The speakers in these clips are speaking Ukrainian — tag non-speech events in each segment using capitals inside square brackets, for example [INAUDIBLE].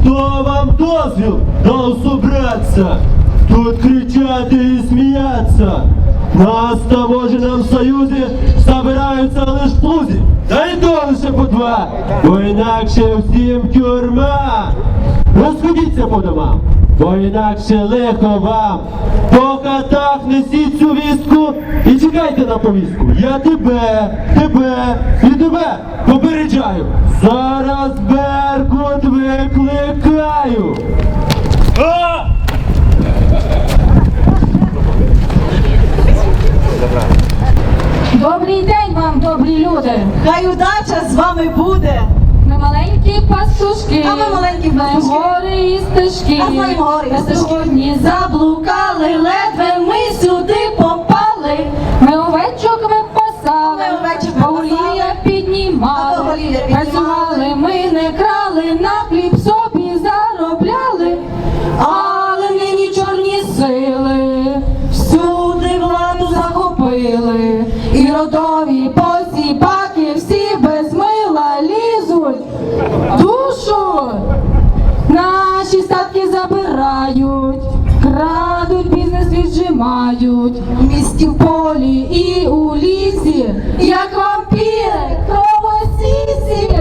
Хто вам дозвіл дав собраться? Тут кричати і сміяться. Нас в таможенном союзі собираються лиш плузі, та й то лише по два, бо інакше всім тюрма. Розходіться по домам, бо інакше лихо вам. По хатах несіть цю вістку і чекайте на повістку. Я тебе, тебе і тебе попереджаю. Зараз Беркут викликаю. А! Добрий день вам, добрі люди. Хай удача з вами буде. Маленькі пастушки. А ми маленькі пастушки. гори і стежки. А знаємо гори і стежки. сьогодні заблукали, ледве ми сюди попали. Ми овечок випасали, Ми овечок поголів'я піднімали. А поголів'я піднімали. Працювали, ми не крали, на хліб собі заробляли. Але наші статки забирають, крадуть, бізнес віджимають. В місті в полі і у лісі, як вампіри, кровосісі.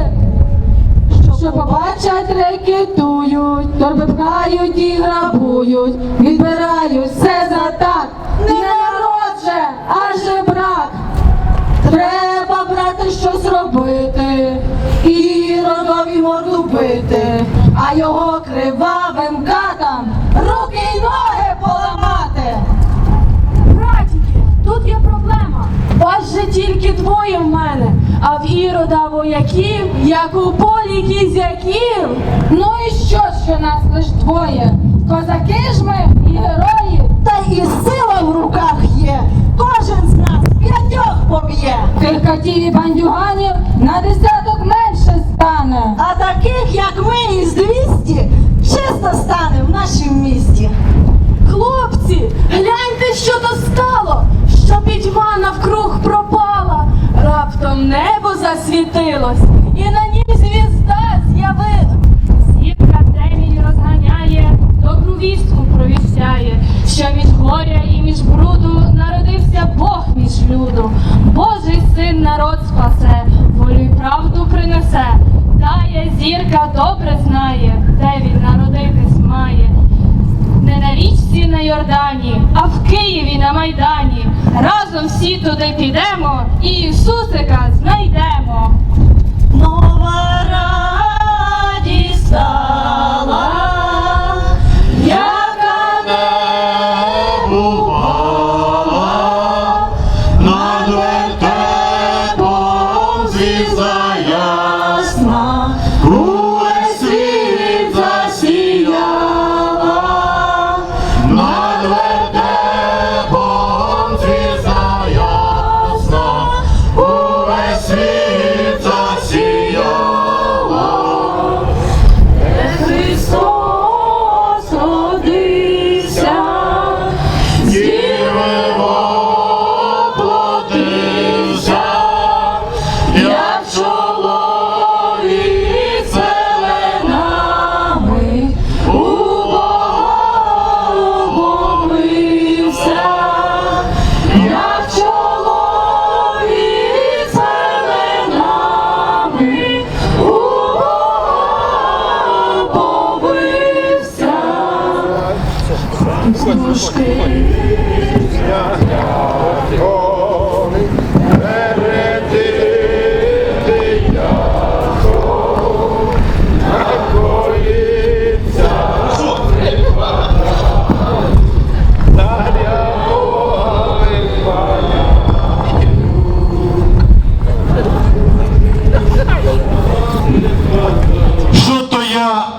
Що побачать, рекетують, торби пхають і грабують, відбирають все за так, не народ же, а жебрак. Треба брати щось робити і родові морду бити, а його кривавим катам руки й ноги поламати. Братіки, тут є проблема. Вас же тільки двоє в мене, а в ірода вояків, як у полі кізяків. Ну і що, що нас лиш двоє? Козаки ж ми і герої. Та і сила в руках є. Кожен з нас п'ятьох поб'є. Тих катів і бандюганів на десяток менше стане. А таких, як ми, із двісті, чисто стане в нашім місті. Хлопці, гляньте, що то стало, що пітьма навкруг пропала. Раптом небо засвітилось, і на нім звізда з'явилась. Зірка темінь розганяє, добру вістку провіщає, що між горя і між бруду народився Бог між люду. Божий син народ спасе, волю й правду принесе. Тая зірка добре знає, де він народитись має. Не на річці на Йордані, а в Києві на Майдані. Разом всі туди підемо і Ісусика знайдемо. Нова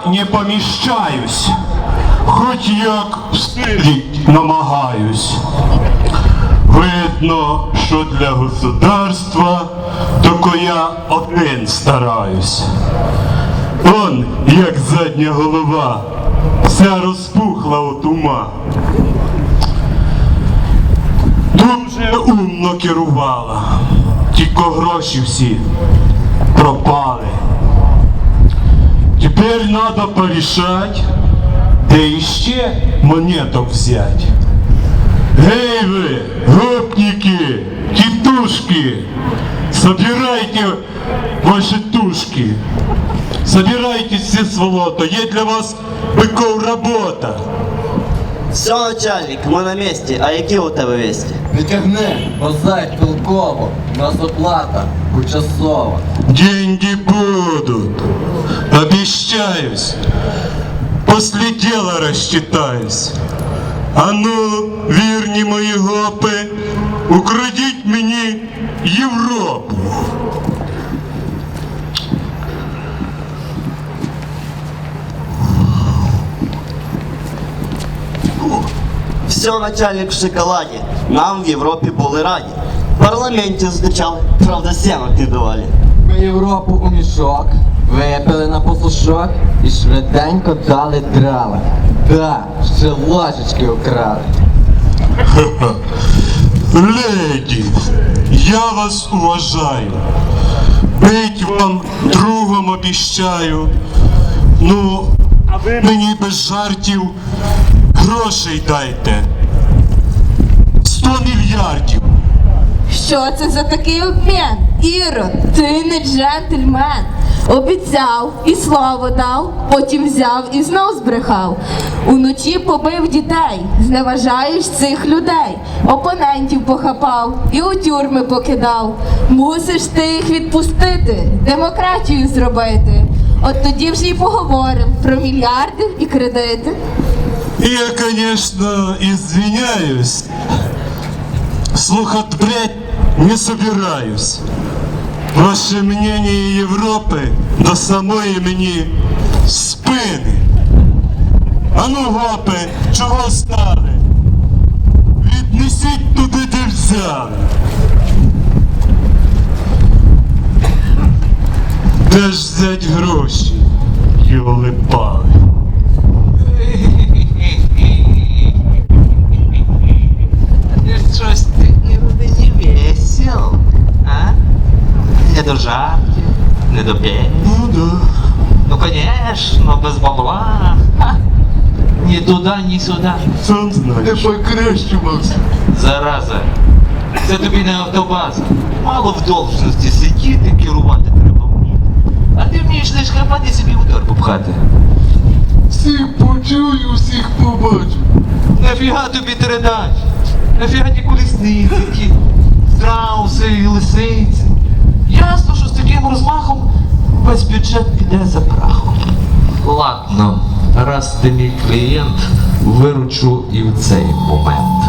не поміщаюсь, хоч як встиліть намагаюсь. Видно, що для государства тільки я один стараюсь. Он, як задня голова, вся розпухла от ума. Дуже умно керувала, тільки гроші всі пропали. Теперь надо порешать, де іще монеток взять. Гей ви, гопники, тітушки, собирайте ваші тушки. Собирайтесь все сволото, є для вас биков робота. Все, начальник, ми на місці, а які у тебе вісті? Не тягни, базай толково, у нас оплата почасова. Деньги будут, Обещаюсь. После дела рассчитаюсь. А ну, вірні мої гопи, украдіть мені Європу. Все, начальник в шоколаді. Нам в Європі були раді. В парламенті зустрічали, правда, сімок не давали. Ми Європу у мішок, випили на послушок і швиденько дали драла. Да, ще ложечки украли. [LAUGHS] Леді, я вас уважаю. Быть вам другом обіщаю. Ну, а ви мені без жартів грошей дайте. Сто мільярдів. Що це за такий обмін? Іро, ти не джентльмен. Обіцяв і слово дав, потім взяв і знов збрехав. Уночі побив дітей, зневажаєш цих людей, опонентів похапав і у тюрми покидав. Мусиш ти їх відпустити, демократію зробити. От тоді вже й поговоримо про мільярди і кредити. Я, конечно, извиняюсь. Слухать, блядь, не собираюсь. Ваше мнение Европы до самої мені спини. А ну, гопи, чого стали? Віднесіть туди, де взяли. Де ж взять гроші, йоли пали? Щось ти ніби не весел, а? Не до жартів, не до п'єнь. Ну да. Ну, конечно, без бабла. Ха. Ні туди, ні сюди. Сам знаєш. Не покрещувався. Зараза. Це тобі не автобаза. Мало в должності сидіти, керувати треба вміти. А ти вмієш лише хапати собі у торбу пхати. Всіх почую, всіх побачу. Нафіга тобі тередач? Нафіга ті колісниці, ті страуси і лисиці? Ясно, що з таким розмахом весь бюджет піде за прахом. Ладно, раз ти мій клієнт, виручу і в цей момент.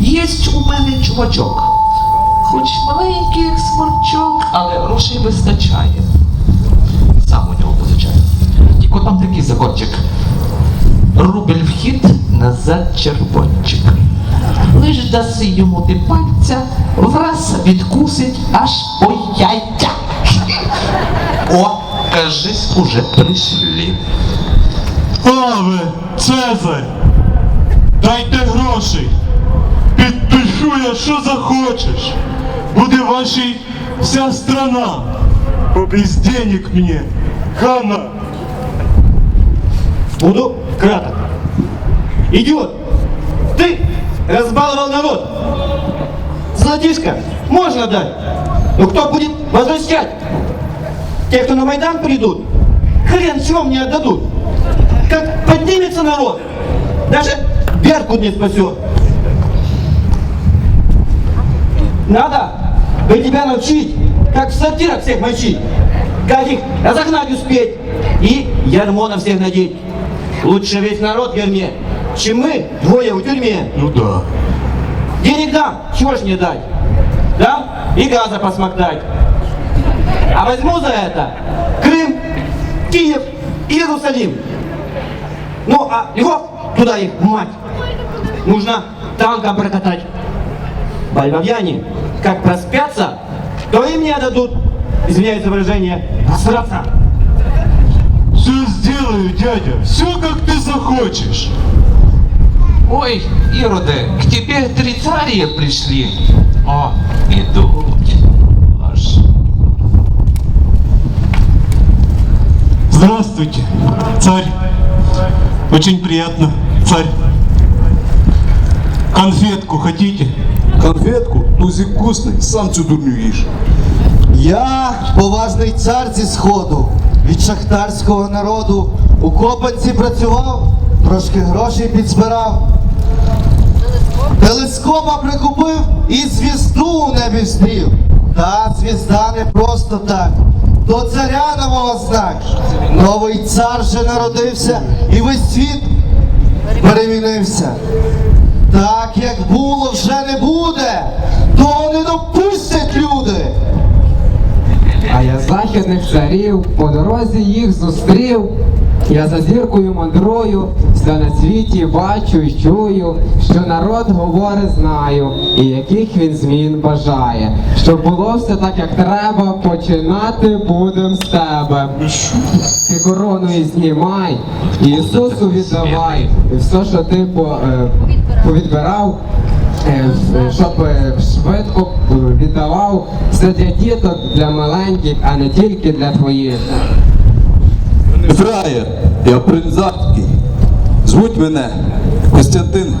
Єсть у мене чувачок. Хоч маленький як сморчок, але грошей вистачає. Сам у нього позичаю. Тільки там такий закончик. Рубль вхід, назад червончик. Лиш даси йому ти пальця, враз відкусить аж по яйця. О, кажись, уже прийшли. Паве, Цезарь, дайте грошей. Підпишу я, що захочеш. Буде вашій вся страна. Бо без денег мені хана. Буду краток. Идиот! Разбаловал народ! Золотишко можно дать, но кто будет возвращать? Те, кто на Майдан придут, хрен чем не отдадут. Как поднимется народ, даже Беркут не спасет. Надо бы тебя научить, как в сортирах всех мочить, как их разогнать успеть и ярмо на всех надеть. Лучше весь народ в ярме, чем мы двое в тюрьме. Ну да. Денег дам, чего ж не дать? Дам и газа посмоктать. А возьму за это Крым, Киев и Иерусалим. Ну, а Львов, туда их, мать, нужно танком прокатать. Бальбавьяне, как проспятся, то им не дадут, извиняюсь за выражение, сраться. Все сделаю, дядя. Все, как ты захочешь. Ой, Ироды, к тебе три цария пришли. О, идут. Аж. Здравствуйте, царь. Очень приятно, царь. Конфетку хотите? Конфетку? Ну зі вкусний, сам цю дурню їж. Я поважний цар зі сходу, від шахтарського народу. У копанці працював, трошки грошей підзбирав. Телескопа прикупив і звізду у небі встрів. Та звізда не просто так. До царя нового знак. Новий цар же народився і весь світ перемінився. Так як було, вже не буде, того не допустять люди. А я західних царів по дорозі їх зустрів. Я за зіркою мандрую, все на світі бачу і чую, що народ говорить знаю, і яких він змін бажає. Щоб було все так, як треба, починати будем з тебе. Ти корону і знімай, і Ісусу віддавай, і все, що ти е, повідбирав, е, щоб е, швидко віддавав все для діток, для маленьких, а не тільки для твоїх. Фраєр, я принц Західський. Звуть мене Костянтин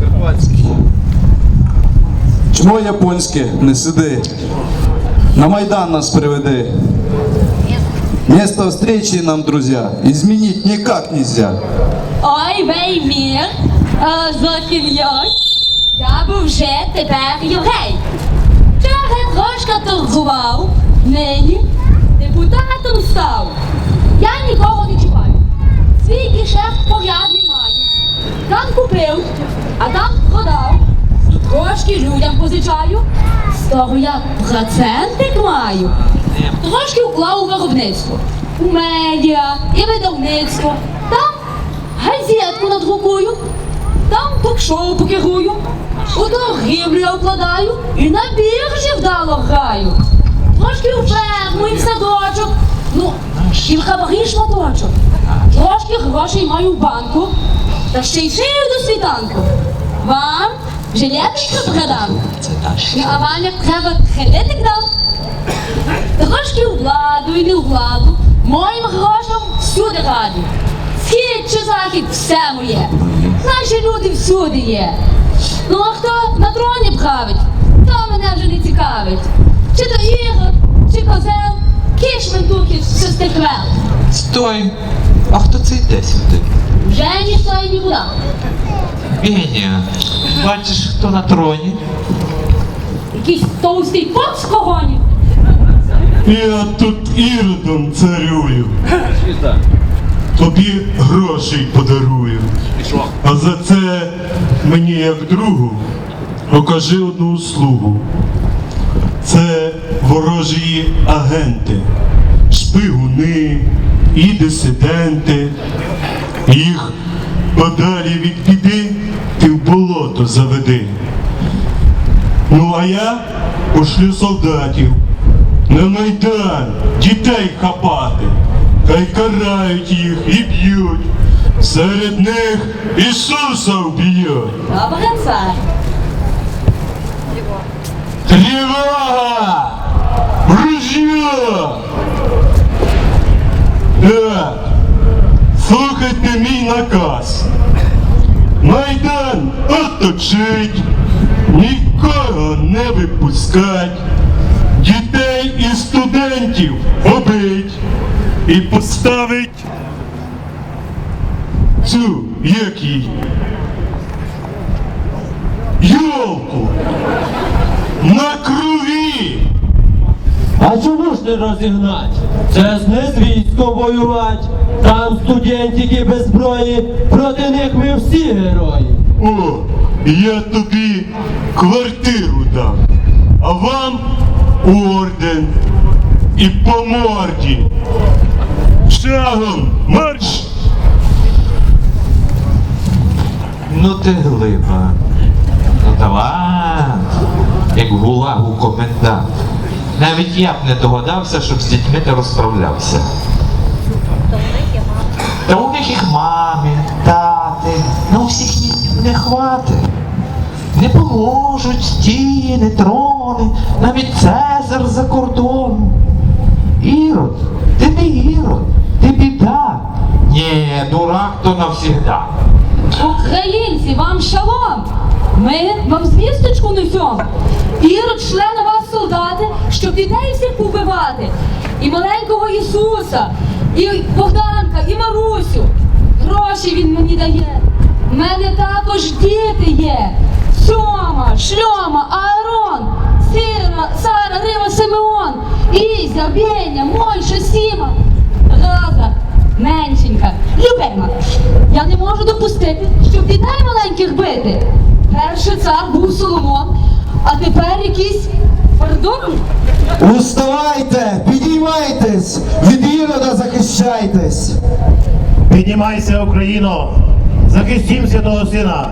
Карпатський. Чмо японське, не сиди. На Майдан нас приведи. Место встречи нам, друзья, изменить никак нельзя. Ой, вей мір, захильяй. Я був вже тепер югей. Вчора трошки торгував, нині депутатом став. Я нікого не чіпаю. Свій кишефт порядний маю. Там купив, а там продав. Трошки людям позичаю. З того я процентик маю. Трошки вклав у виробництво. У медіа і видавництво. Там газетку надрукую, там ток-шоу покерую, у торгівлю я і на біржі вдало граю. І в хабарі шматочок. Трошки грошей маю в банку, та ще й шию до світанку. Вам жилеточку продам, ну, а вам як треба кредитик дам. Трошки у владу і не у владу, моїм грошам всюди раді. Схід чи захід все моє. Наші люди всюди є. Ну а хто на троні править, то мене вже не цікавить. Чи то ігор, чи козел, киш ментухи все стеквел. Стой! А хто це йде сюди? Вже ніхто і нікуди. Веня, бачиш, хто на троні? Якийсь товстий поп з когоні. Я тут іродом царюю. Тобі грошей подарую. А за це мені як другу окажи одну услугу. Це ворожі агенти, шпигуни і дисиденти. Їх подалі від біди ти в болото заведи. Ну а я пошлю солдатів на Майдан дітей хапати, хай карають їх і б'ють. Серед них Ісуса вб'ють. Добре, цар. Тривога! Ружье! Так, слухайте мій наказ. Майдан оточить, нікого не випускать, дітей і студентів побить і поставить цю, як її, йолку на крові. А чому ж не розігнать? Це ж не з військом воювать. Там студентики без зброї, проти них ми всі герої. О, я тобі квартиру дам, а вам орден і по морді. Шагом марш! Ну ти глиба. Ну талант. Як гулагу комендант. Навіть я б не догадався, щоб з дітьми ти розправлявся. Та у них їх мами, тати, на усіх їх не хватить. Не поможуть стіни, трони, навіть Цезар за кордоном. Ірод, ти не ірод, ти біда. Ні, дурак то навсегда. Українці, вам шалом! Ми вам звісточку несемо. Ірод шле на вас солдати, щоб дітей всіх побивати. І маленького Ісуса, і Богданка, і Марусю. Гроші він мені дає. У мене також діти є. Сьома, Шльома, Аарон, Сира, Сара, Рима, Симеон, Ізя, Беня, Мойша, Сіма, Роза, меншенька, любима. Я не можу допустити, щоб дітей маленьких бити. Перший цар був Соломон, а тепер якийсь пардон. Уставайте, підіймайтесь, від ірода захищайтесь. Піднімайся, Україно, захистім святого сина,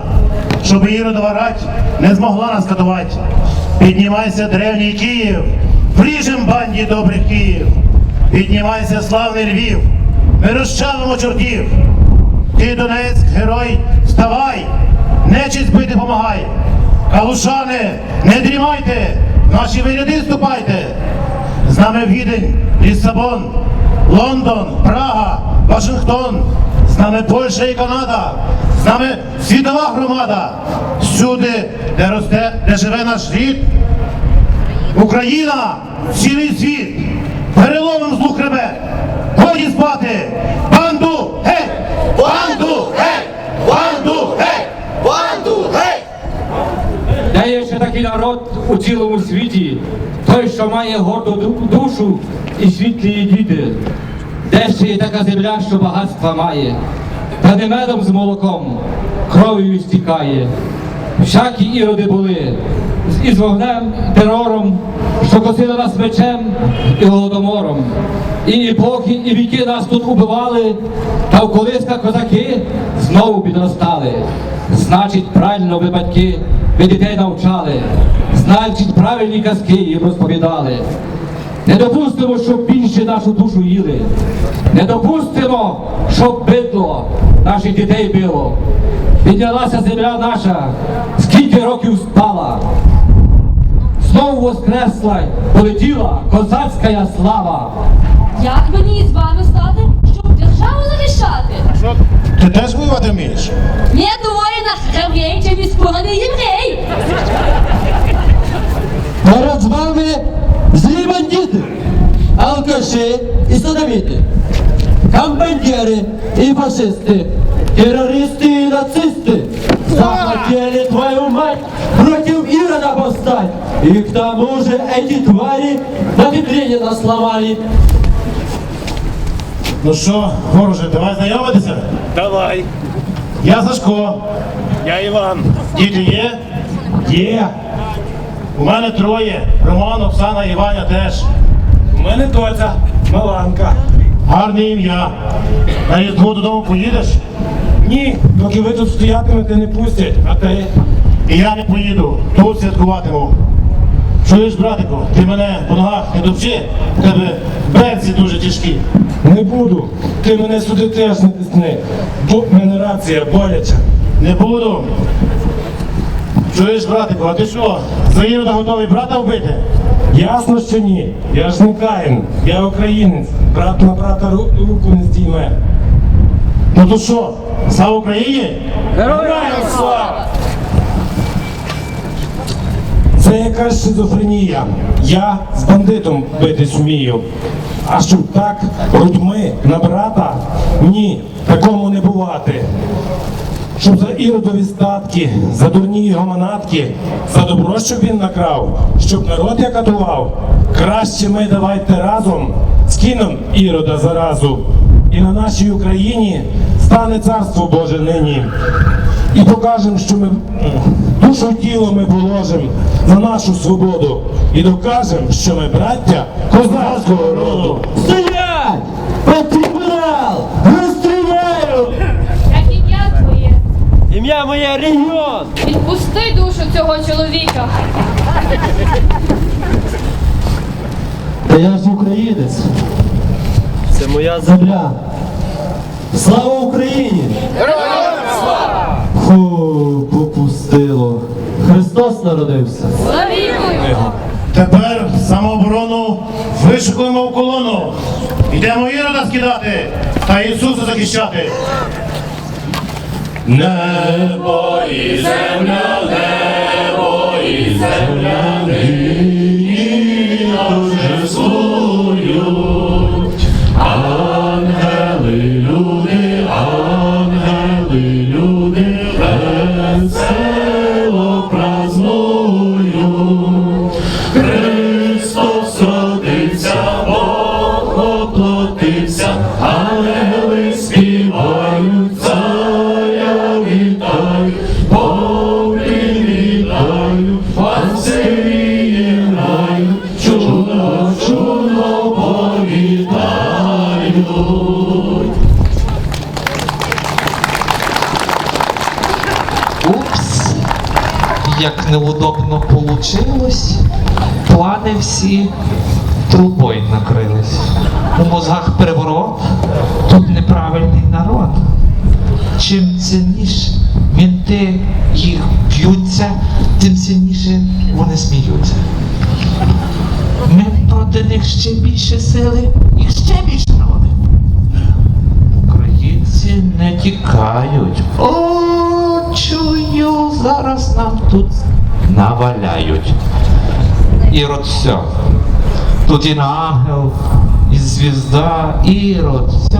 щоб Іродова рать не змогла нас катувати. Піднімайся, древній Київ, вріжем банді добрих Київ. Піднімайся, славний Львів, ми розчавимо чортів. Ти, Донецьк, герой, вставай, нечість бити помагай. Калушани, не дрімайте, наші виряди ступайте. З нами Відень, Лісабон, Лондон, Прага, Вашингтон, з нами Польща і Канада, з нами світова громада. Всюди, де росте, де живе наш рід, Україна, цілий світ, переломим злу хребет. Годі спати! Банду геть! Банду геть! Банду геть! Банду геть! Де такий народ у цілому світі, той, що має горду душу і світлі діти, де ще є така земля, що багатства має, та не медом з молоком, кров'ю стікає. Всякі іроди були, із вогнем, терором, що косили нас мечем і голодомором. І епохи, і віки нас тут убивали, та в колиска козаки знову підростали. Значить, правильно ви батьки, ви дітей навчали, значить, правильні казки їм розповідали. Не допустимо, щоб більше нашу душу їли. Не допустимо, щоб бидло наших дітей било. Піднялася земля наша, скільки років спала. Знову воскресла, полетіла козацька слава. Як мені з вами стати, щоб державу захищати? Ти теж воювати вмієш? Не воїна, хаврей чи відспорений єврей. Перед вами злі бандити, алкаші і садовіти, комбандери і фашисти, террористы и нацисты захотели твою мать против Ирода повстать. И к тому же эти твари на Ленина сломали. Ну що, вороже, давай знайомитися? Давай, Я Сашко. я Іван. Діти є? Є. У мене троє. Роман, Оксана і Ваня теж. У мене доця Маланка. Гарне ім'я. На різдво додому поїдеш? Ні, доки ви тут стоятимете, не пустять, а ти І я не поїду. Тут святкуватиму. Чуєш, братику, ти мене по ногах не топчи, в тебе берці дуже тяжкі. не буду. Ти мене сюди теж не тисни, бо мене рація боляча. Не буду. Чуєш, братику, а ти що, за готовий брата вбити? Ясно, що ні. Я ж не Каїн, я українець. Брат на брата руку не здійме. Ну то що, слава Україні? Героям слава! Це якась шизофренія. Я з бандитом битись вмію. А щоб так грудьми на брата? Ні, такому не бувати. Щоб за іродові статки, за дурні його манатки, за добро, щоб він накрав, щоб народ я катував. Краще ми давайте разом скинем ірода заразу. І на нашій Україні стане царство Боже нині. І покажемо, що ми душу тіло ми положимо за нашу свободу. І докажемо, що ми браття козацького роду. Ім'я моє Регіон! Відпусти душу цього чоловіка. Та я ж українець. Це моя земля. Слава Україні! Героям слава! Фу, попустило. Христос народився. Славімо! Тепер самооборону вишикуємо в колону. Йдемо Ірода скидати та Ісуса захищати. Небо і земля, небо і земля неудобно плани всі трубою накрились. У мозгах переворот, тут неправильний народ. Чим сильніше мінти їх б'ються, тим сильніше вони сміються. Ми проти них ще більше сили і ще більше народи. Українці не тікають. О, чую, зараз нам тут наваляють. Ірод все. Тут і ангел, і звізда, ірод, все,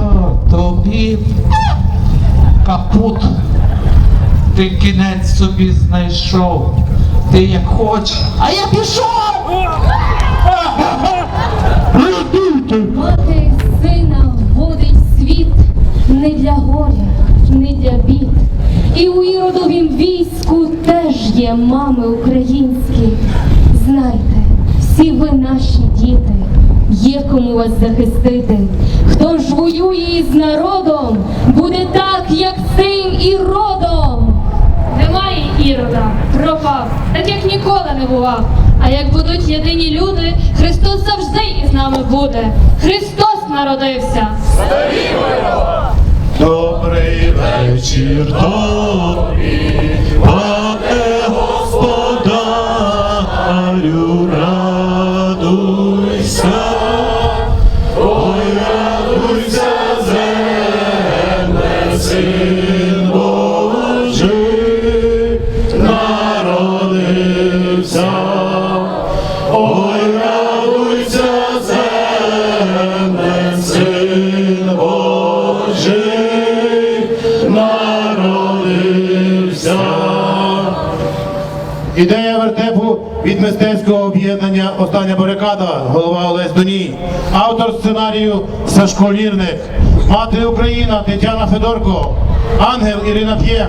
тобі капут. Ти кінець собі знайшов. Ти як хочеш, а я пішов! Мати сина вводить світ не для горя, не для бід. І у іродовім війську теж є мами українські. Знайте, всі ви наші діти, є кому вас захистити. Хто ж воює із народом, буде так, як цим і родом. Немає ірода, пропав, так як ніколи не бував. А як будуть єдині люди, Христос завжди із нами буде. Христос народився. Добрий вечір тобі, Ідея вертепу від мистецького об'єднання Остання барикада, голова Олесь Доній, автор сценарію Сашко Лірник, мати Україна Тетяна Федорко, ангел Ірина П'єх,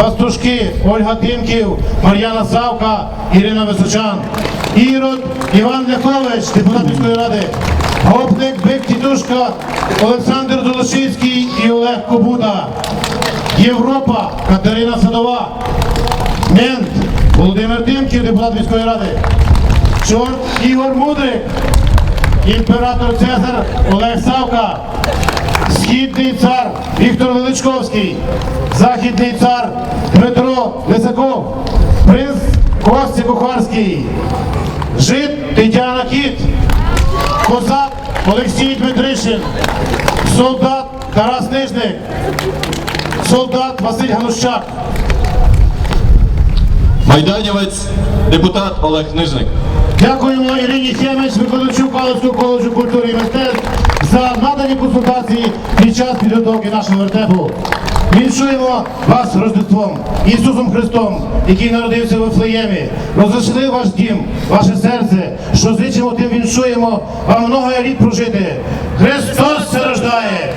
пастушки Ольга Тимків, Мар'яна Савка, Ірина Височан, Ірод Іван Ляхович, депутат міської ради, гопник Бик Тітушка, Олександр Долошинський і Олег Кобуда. Європа Катерина Садова. Мент Володимир Тимків, депутат міської ради. Чорт Ігор Мудрик, імператор Цезар Олег Савка, Східний цар Віктор Величковський, Західний цар Дмитро Лисаков, принц Костя Кухарський, Жит Тетяна Кіт, Козак Олексій Дмитришин, солдат Тарас Нижник, солдат Василь Ганущак. Майданівець, депутат Олег Нижник. Дякуємо Ірині Хемич, викладачу Калицького коледжу культури і мистецтв за надані консультації під час підготовки нашого вертепу. Віншуємо вас Рождеством, Ісусом Христом, який народився в Вифлеємі. Розійшли ваш дім, ваше серце, що зичимо, тим віншуємо вам много літ прожити. Христос рождає!